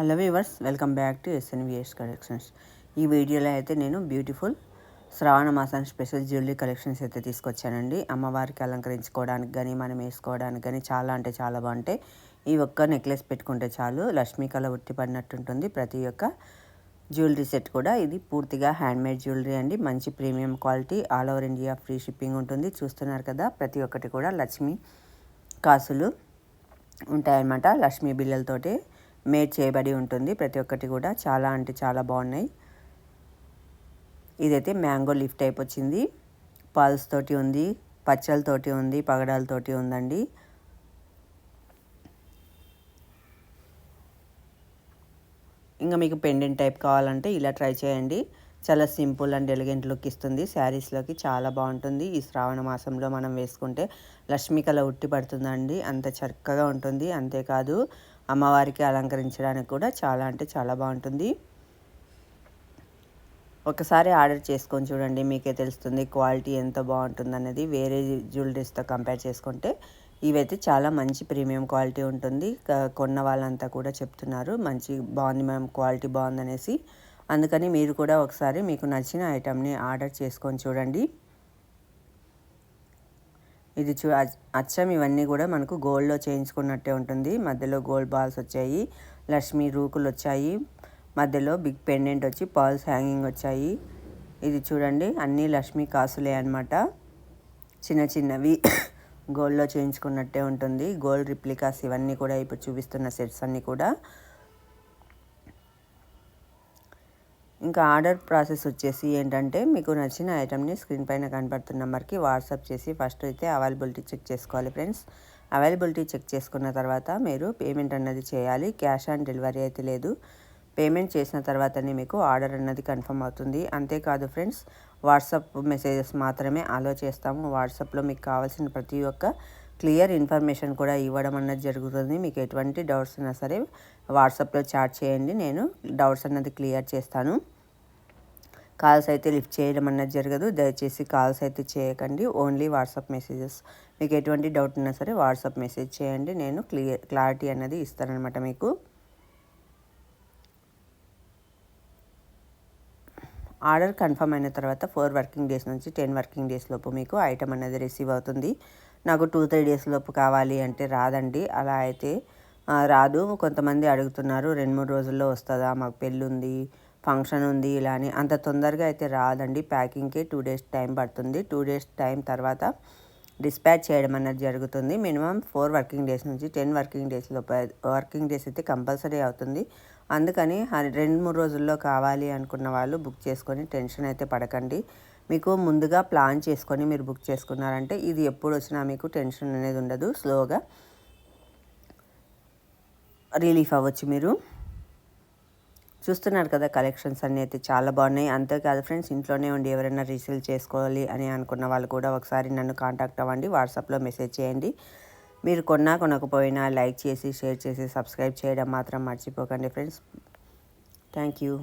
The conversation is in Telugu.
Hello weavers welcome back to SNVS collections ఈ వీడియోలో అయితే నేను బ్యూటిఫుల్ శ్రావణ మాసం స్పెషల్ జ్యువెలరీ కలెక్షన్స్ అయితే తీసుకొచ్చానండి. అమ్మవారికి అలంకరించుకోవడానికి కానీ మనం వేసుకోవడానికి కానీ చాలా అంటే చాలా బాగుంటాయి. ఈ ఒక్క నెక్లెస్ పెట్టుకుంటే చాలు లక్ష్మీ కళ ఉట్టి పడినట్టుంటుంది ప్రతి ఒక్క జ్యువెలరీ సెట్ కూడా ఇది పూర్తిగా హ్యాండ్మేడ్ జ్యువెలరీ అండి. మంచి premium quality all over India free shipping ఉంటుంది. చూస్తున్నారు కదా ప్రతి ఒక్కటి కూడా లక్ష్మీ కాసులు ఉంటాయన్నమాట. లక్ష్మీ బిల్లలతోటి మేడ్ చేయబడి ఉంటుంది. ప్రతి ఒక్కటి కూడా చాలా అంటే చాలా బాగున్నాయి. ఇదైతే మ్యాంగో లిఫ్ట్ టైప్ వచ్చింది. పాల్స్ తోటి ఉంది పచ్చలతోటి ఉంది పగడాలతోటి ఉందండి. ఇంకా మీకు పెండెంట్ టైప్ కావాలంటే ఇలా ట్రై చేయండి. చాలా సింపుల్ అండ్ ఎలిగెంట్ లుక్ ఇస్తుంది. శారీస్లోకి చాలా బాగుంటుంది. ఈ శ్రావణ మాసంలో మనం వేసుకుంటే లక్ష్మీ కళ ఉట్టి పడుతుందండి. అంత చక్కగా ఉంటుంది. అంతేకాదు అమ్మవారికి అలంకరించడానికి కూడా చాలా అంటే చాలా బాగుంటుంది. ఒకసారి ఆర్డర్ చేసుకొని చూడండి మీకే తెలుస్తుంది క్వాలిటీ ఎంత బాగుంటుంది అనేది వేరే జ్యువెలరీస్తో కంపేర్ చేసుకుంటే ఇవైతే చాలా మంచి ప్రీమియం క్వాలిటీ ఉంటుంది. కొన్న వాళ్ళంతా కూడా చెప్తున్నారు మంచి బాగుంది మ్యామ్ క్వాలిటీ బాగుందనేసి. అందుకని మీరు కూడా ఒకసారి మీకు నచ్చిన ఐటమ్ని ఆర్డర్ చేసుకొని చూడండి. ఇది చూ అచ్చం ఇవన్నీ కూడా మనకు గోల్డ్లో చేయించుకున్నట్టే ఉంటుంది. మధ్యలో గోల్డ్ బాల్స్ వచ్చాయి లక్ష్మీ రూకులు వచ్చాయి మధ్యలో బిగ్ పెండెంట్ వచ్చి పాల్స్ హ్యాంగింగ్ వచ్చాయి. ఇది చూడండి అన్నీ లక్ష్మీ కాసులే అనమాట చిన్న చిన్నవి గోల్డ్లో చేయించుకున్నట్టే ఉంటుంది. గోల్డ్ రిప్లికాస్ ఇవన్నీ కూడా ఇప్పుడు చూపిస్తున్న సెట్స్ అన్నీ కూడా. ఇంకా ఆర్డర్ ప్రాసెస్ వచ్చేసి ఏంటంటే మీకు నచ్చిన ఐటమ్ని స్క్రీన్ పైన కనపడుతున్న నెంబర్కి వాట్సాప్ చేసి ఫస్ట్ అయితే అవైలబిలిటీ చెక్ చేసుకోవాలి ఫ్రెండ్స్. అవైలబిలిటీ చెక్ చేసుకున్న తర్వాత మీరు పేమెంట్ అన్నది చేయాలి. క్యాష్ ఆన్ డెలివరీ అయితే లేదు. పేమెంట్ చేసిన తర్వాతనే మీకు ఆర్డర్ అన్నది కన్ఫర్మ్ అవుతుంది. అంతేకాదు ఫ్రెండ్స్ వాట్సాప్ మెసేజెస్ మాత్రమే అలో చేస్తాము. వాట్సాప్లో మీకు కావాల్సిన ప్రతి ఒక్క క్లియర్ ఇన్ఫర్మేషన్ కూడా ఇవ్వడం అన్నది జరుగుతుంది. మీకు ఎటువంటి డౌట్స్ ఉన్నా సరే వాట్సాప్లో చాట్ చేయండి. నేను డౌట్స్ అన్నది క్లియర్ చేస్తాను. కాల్స్ అయితే లిఫ్ట్ చేయడం అన్నది జరగదు. దయచేసి కాల్స్ అయితే చేయకండి. Only WhatsApp messages. మీకు ఎటువంటి డౌట్ ఉన్నా సరే వాట్సాప్ మెసేజ్ చేయండి. నేను క్లియర్ క్లారిటీ అన్నది ఇస్తానమాట మీకు. ఆర్డర్ కన్ఫర్మ్ అయిన తర్వాత ఫోర్ వర్కింగ్ డేస్ నుంచి టెన్ వర్కింగ్ డేస్ లోపు మీకు ఐటమ్ అనేది రిసీవ్ అవుతుంది. నాకు టూ త్రీ డేస్ లోపు కావాలి అంటే రాదండి. అలా అయితే రాదు. కొంతమంది అడుగుతున్నారు రెండు మూడు రోజుల్లో వస్తుందా? మాకు పెళ్ళి ఉంది ఫంక్షన్ ఉంది ఇలా అని. అంత తొందరగా అయితే రాదండి. ప్యాకింగ్కి టూ డేస్ టైం పడుతుంది. టూ డేస్ టైం తర్వాత డిస్పాచ్ చేయడం అనేది జరుగుతుంది. మినిమం ఫోర్ వర్కింగ్ డేస్ నుంచి టెన్ వర్కింగ్ డేస్ లోపు వర్కింగ్ డేస్ అయితే కంపల్సరీ అవుతుంది. అందుకని రెండు మూడు రోజుల్లో కావాలి అనుకున్న వాళ్ళు బుక్ చేసుకొని టెన్షన్ అయితే పడకండి. మీకు ముందుగా ప్లాన్ చేసుకొని మీరు బుక్ చేసుకున్నారంటే ఇది ఎప్పుడు వచ్చినా మీకు టెన్షన్ అనేది ఉండదు. స్లోగా రిలీఫ్ అవ్వచ్చు మీరు. చూస్తున్నారు కదా కలెక్షన్స్ అన్నీ అయితే చాలా బాగున్నాయి. అంతేకాదు ఫ్రెండ్స్ ఇంట్లోనే ఉండి ఎవరైనా రీసేల్ చేసుకోవాలి అని అనుకున్న వాళ్ళు కూడా ఒకసారి నన్ను కాంటాక్ట్ అవ్వండి వాట్సాప్లో మెసేజ్ చేయండి. మీరు కొన్నా కొనకపోయినా లైక్ చేసి షేర్ చేసి సబ్స్క్రైబ్ చేయడం మాత్రం మర్చిపోకండి ఫ్రెండ్స్. Thank you.